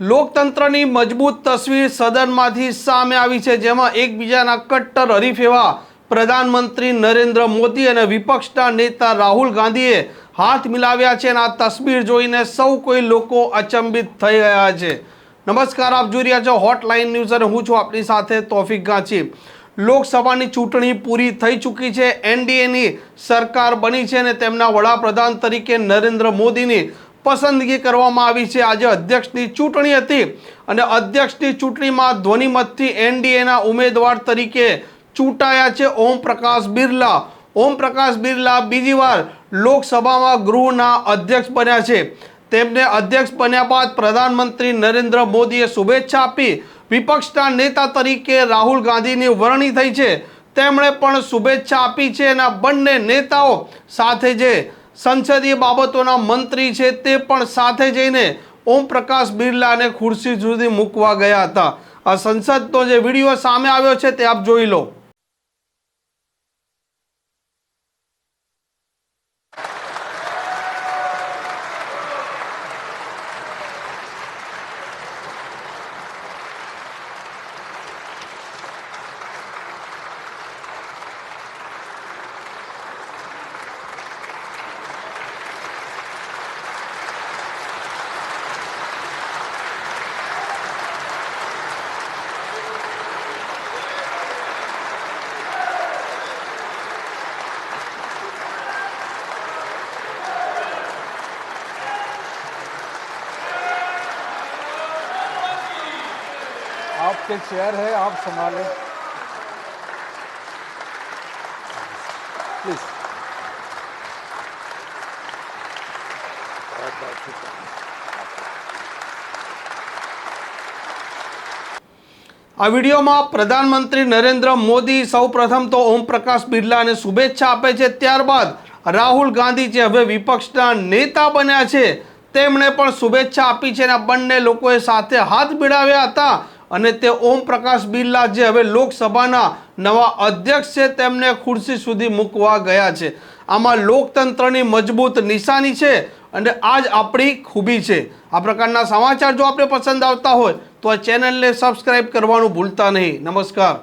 લોકતંત્રની મજબૂત તસવીર સદનમાંથી સામે આવી છે, જેમાં એકબીજાના કટ્ટર, હરીફ એવા પ્રધાનમંત્રી નરેન્દ્ર મોદી અને વિપક્ષના નેતા રાહુલ ગાંધીએ હાથ મિલાવ્યા છે અને આ તસવીર જોઈને સૌ કોઈ લોકો અચંબિત થઈ ગયા છે. નમસ્કાર, આપ જોઈ રહ્યા છો હોટલાઇન ન્યૂઝ અને હું છું આપની સાથે તોફિક ગાંચી. લોકસભાની ચૂંટણી પૂરી થઈ ચૂકી છે, એનડીએની સરકાર બની છે અને તેમના વડાપ્રધાન તરીકે નરેન્દ્ર મોદીની પસંદગી કરવામાં આવી છે. આજે અધ્યક્ષની ચૂંટણી હતી અને અધ્યક્ષની ચૂંટણીમાં ધ્વનિમતથી એનડીએના ઉમેદવાર તરીકે ચૂંટાયા છે. ઓમ પ્રકાશ બિરલા. ઓમ પ્રકાશ બિરલા બીજી વાર લોકસભામાં ગૃહના અધ્યક્ષ બન્યા છે. તેમને અધ્યક્ષ બન્યા બાદ પ્રધાનમંત્રી નરેન્દ્ર મોદીએ શુભેચ્છા આપી. વિપક્ષના નેતા તરીકે રાહુલ ગાંધીની વરણી થઈ છે. તેમણે પણ શુભેચ્છા આપી છે. અને બંને નેતાઓ સાથે જે સંસદીય બાબતોના મંત્રી છે તે પણ સાથે જઈને ઓમ પ્રકાશ બિરલાને ખુરશી સુધી મૂકવા ગયા હતા. આ સંસદનો જે વીડિયો સામે આવ્યો છે તે આપ જોઈ લો. आपके चेयर है आप संभालें प्लीज આ વિડીયોમાં પ્રધાનમંત્રી નરેન્દ્ર મોદી સૌપ્રથમ તો ઓમ પ્રકાશ બિરલાને શુભેચ્છા આપે છે ત્યારબાદ રાહુલ ગાંધી જે હવે વિપક્ષના નેતા બન્યા છે તેમણે પણ શુભેચ્છા આપી છે અને આ બંને લોકોએ સાથે હાથ મિલાવ્યા હતા અને તે ઓમ પ્રકાશ બિરલા જે હવે લોકસભાના નવા અધ્યક્ષ છે, તેમને ખુરશી સુધી મૂકવા ગયા છે. આમાં લોકતંત્રની મજબૂત નિશાની છે અને આ જ આપણી ખૂબી છે. આ પ્રકારના સમાચાર જો આપણે પસંદ આવતા હોય, તો આ ચેનલને સબસ્ક્રાઈબ કરવાનું ભૂલતા નહીં. નમસ્કાર.